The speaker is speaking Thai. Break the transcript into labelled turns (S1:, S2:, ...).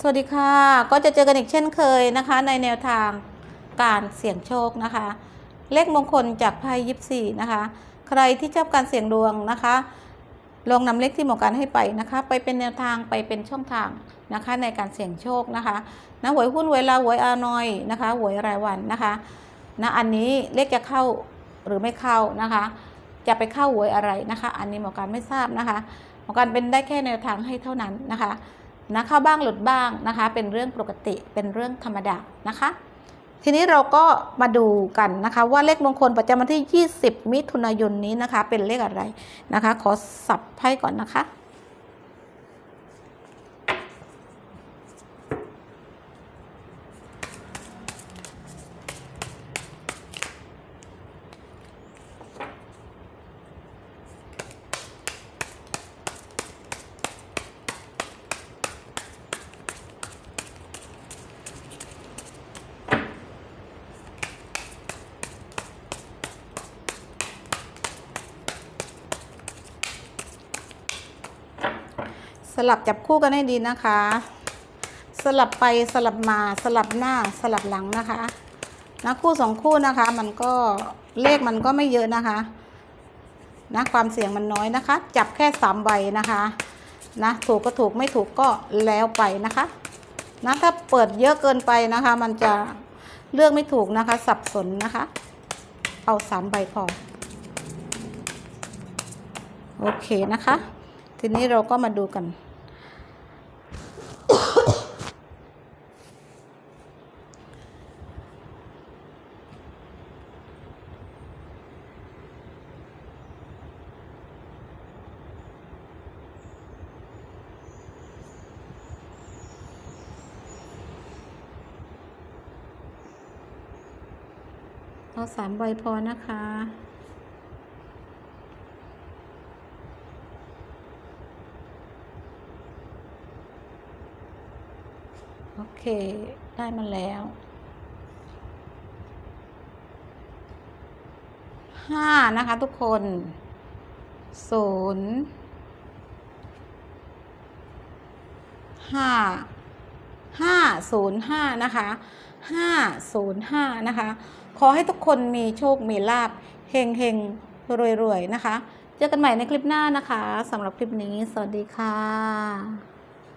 S1: สวัสดีค่ะ ก็จะเจอกันอีกเช่นเคยนะคะ ในแนวทางการเสี่ยงโชคนะคะ เลขมงคลจากไพ่ยิปซีนะคะ ใครที่ชอบการเสี่ยงดวงนะคะ ลองนำเลขที่หมอการให้ไปนะคะ ไปเป็นแนวทางไปเป็นช่องทางนะคะ ในการเสี่ยงโชคนะคะนะหวยหุ้นหวยลาวหวยอานอยนะคะหวยรายวันนะคะนะอันนี้เลขจะเข้าหรือไม่เข้านะคะ จะไปเข้าหวยอะไรนะคะ อันนี้หมอการไม่ทราบนะคะหมอการเป็นได้แค่แนวทางให้เท่านั้นนะคะ นะเข้าบ้างหลุดบ้างนะคะ เป็นเรื่องปกติเป็นเรื่องธรรมดานะคะ ทีนี้เราก็มาดูกันนะคะ ว่าเลขมงคลประจำวันที่ 20 มิถุนายนนี้นะคะ เป็นเลขอะไรนะคะ ขอสับไพ่ก่อนนะคะ สลับจับคู่กันให้ดีนะคะ สลับไปสลับมาสลับหน้าสลับหลังนะคะนะคู่สองคู่นะคะ มันก็เลขมันก็ไม่เยอะนะคะนะความเสี่ยงมันน้อยนะคะ จับแค่สามใบนะคะนะถูกก็ถูกไม่ถูกก็แล้วไปนะคะนะถ้าเปิดเยอะเกินไปนะคะ มันจะเลือกไม่ถูกนะคะ สับสนนะคะ เอาสามใบพอโอเคนะคะ ทีนี้เราก็มาดูกัน เอาสามใบพอนะคะ โอเค ได้มาแล้วห้านะคะทุกคนศูนย์ห้า ห้าศูนย์ห้านะคะห้าศูนย์ห้านะคะ ขอให้ทุกคนมีโชค มีลาบเฮงเฮงรวยๆ นะคะ เจอกันใหม่ในคลิปหน้านะคะสำหรับคลิปนี้ สวัสดีค่ะ